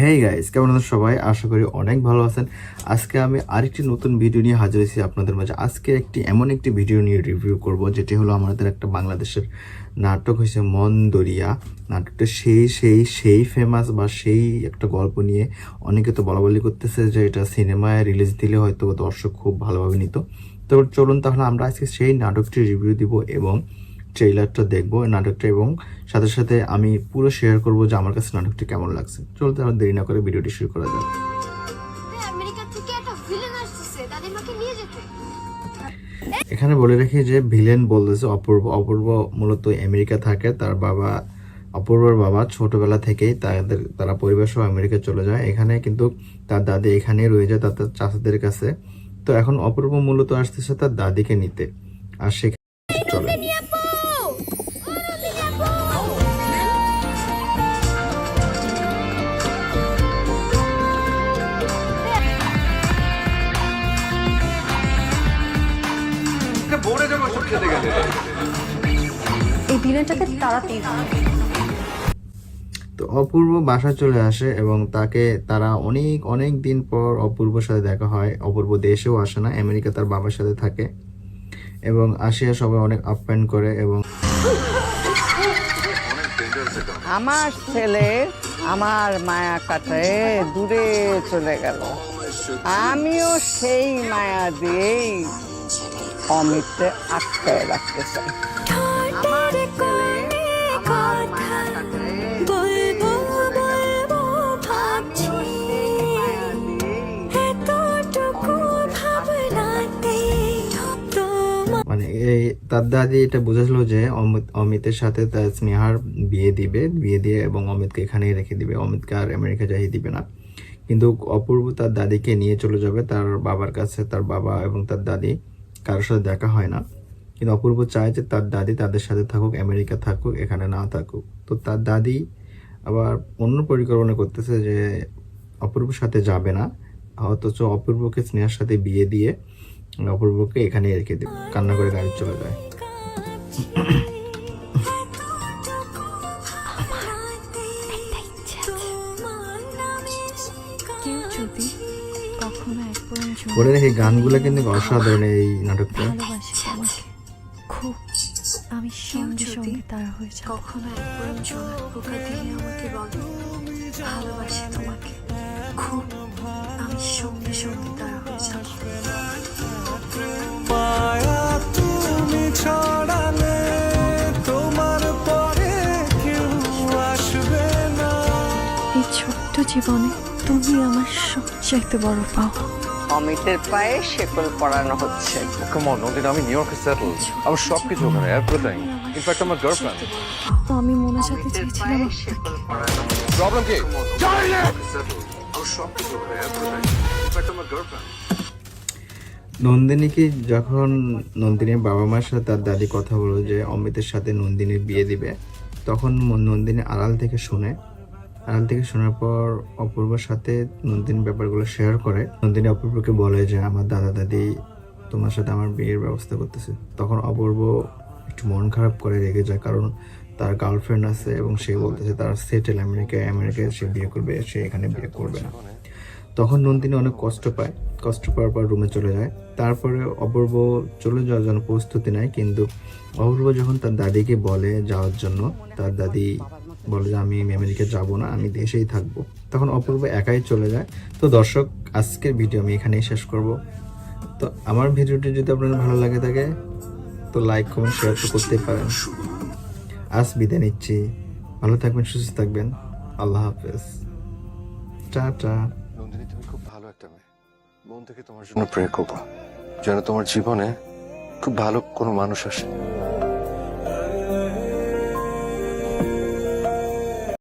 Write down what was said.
Hey guys কেমন আছেন সবাই? আশা করি অনেক ভালো আছেন। আজকে আমি আরেকটি নতুন ভিডিও নিয়ে হাজির হয়েছি আপনাদের মাঝে। আজকে একটি এমন একটি ভিডিও নিয়ে রিভিউ করব, যেটি হলো আমাদের একটা বাংলাদেশের নাটক হয়েছে মন দরিয়া নাটকটা সেই সেই সেই ফেমাস বা সেই একটা গল্প নিয়ে অনেকে তো বলা বলি করতেছে যে এটা সিনেমায় রিলিজ দিলে হয়তো দর্শক খুব ভালোভাবে নিত। তো চলুন তাহলে আমরা আজকে সেই নাটকটি রিভিউ দিব এবং ট্রেইলারটা দেখব নাটকটা এবং সাথে সাথে আমি পুরো শেয়ার করব যে আমার কাছে নাটকটি কেমন লাগছে। চলতে আমার দেরি না করে ভিডিওটি শুরু করা যাক। এখানে বলে রাখি যে ভিলেন বলতেছে অপূর্ব। অপূর্ব মূলত আমেরিকা থাকে তার বাবা অপূর্বর বাবা ছোটবেলা থেকেই তাদের তারা পরিবার সহ আমেরিকা চলে যায়। এখানে কিন্তু তার দাদি এখানেই রয়ে যায় তার চাচাদের কাছে। তো এখন অপূর্ব মূলত আসতেছে তার দাদিকে নিতে। আর সেখানে এই ভিলেনটাকে তাড়াতেই হবে। তো অপূর্ব বাসা চলে আসে এবং তাকে তারা অনেক অনেক দিন পর অপূর্বর সাথে দেখা হয়। অপূর্ব দেশেও আসে না আমেরিকা তার বাবার সাথে থাকে। এবং আসিয়া সবাই অনেক আপ্যায়ন করে এবং আমার ছেলে আমার মায়া কাটে দূরে চলে গেল। আমিও সেই মায়া দিয়েই অমিতকে আটকায় রাখতে চাই মানে এই তার দাদি এটা বুঝেছিল যে অমিত অমিতের সাথে তার স্নেহার বিয়ে দিবে বিয়ে দিয়ে এবং অমিতকে এখানেই রেখে দিবে। অমিতকে আর আমেরিকা যাই দিবে না। কিন্তু অপূর্ব তার দাদিকে নিয়ে চলে যাবে তার বাবার কাছে তার বাবা এবং তার দাদি। কারোর সাথে দেখা হয় না। কিন্তু অপূর্ব চায় যে তার দাদি তাদের সাথে থাকুক আমেরিকা থাকুক এখানে না থাকুক। তো তার দাদি আবার অন্য পরিকল্পনা করতেছে যে অপূর্বর সাথে যাবে না। অথচ অপূর্বকে স্নেহার সাথে বিয়ে দিয়ে অপূর্বকে এখানে রেখে দেবে। কান্না করে গাড়ি চলে যায়। কেউ যদি কখনো এক পর্যন্ত বলে রেখে গানগুলো কিন্তু অসাধারণ এই নাটকটা। খুব আমি সঙ্গে সঙ্গে তারা হয়ে যাব। কখনো পোকা দিয়ে আমাকে বলো ভালোবাসি তোমাকে। খুব আমি সঙ্গে সঙ্গে তারা হয়ে যাব। মায়া তুমি ছড়ালে তোমার পরে কেউ আসবে না। এই ছোট্ট জীবনে তুমি আমার সবচাইতে বড় পাওয়া অমিতের পায়ে শেকল পরানো হচ্ছে। Nondin, আমি নিউ ইয়র্কে সেটেল আমার সব কিছু ওখানে এভরিথিং ইনফ্যাক্ট আমার গার্লফ্রেন্ড তো আমি মনে সাথে চেয়েছিলাম পায়ে শেকল পরানো প্রবলেম কি? নন্দিনীকে যখন নন্দিনীর বাবা মার সাথে তার দাদি কথা বলল যে অমিতের সাথে নন্দিনীর বিয়ে দিবে তখন নন্দিনী আড়াল থেকে শুনে আড়াল থেকে শোনার পর অপূর্বর সাথে নন্দিন ব্যাপারগুলো শেয়ার করে নন্দিনী অপূর্বকে বলে যে আমার দাদা দাদি তোমার সাথে আমার বিয়ের ব্যবস্থা করতেছে। তখন অপূর্ব একটু মন খারাপ করে রেগে যায় কারণ তার গার্লফ্রেন্ড আছে এবং সে বলতেছে তার সেটেল আমেরিকায় আমেরিকায় সে বিয়ে করবে সে এখানে বিয়ে করবে না। তখন নন্দিনী অনেক কষ্ট পায়, কষ্ট পাওয়ার পর রুমে চলে যায়। তারপরে অপূর্ব চলে যাওয়ার জন্য প্রস্তুতি নেয়, কিন্তু অপূর্ব যখন তার দাদিকে বলে যাওয়ার জন্য, তার দাদি বলে যে, আমি আমেরিকা যাব না, আমি দেশেই থাকব। তখন অপূর্ব একাই চলে যায়। তো দর্শক, আজকের ভিডিও আমি এখানেই শেষ করব। তো আমার ভিডিওটি যদি আপনার ভালো লাগে থাকে, তো লাইক কমেন্ট শেয়ার তো করতেই পারেন। আজ বিদায় নিচ্ছি। ভালো থাকবেন, সুস্থ থাকবেন। আল্লাহ হাফেজ। টা নন্দিনী মন থেকে তোমার জন্য প্রে করব। যেন তোমার জীবনে খুব ভালো কোনো মানুষ আসে।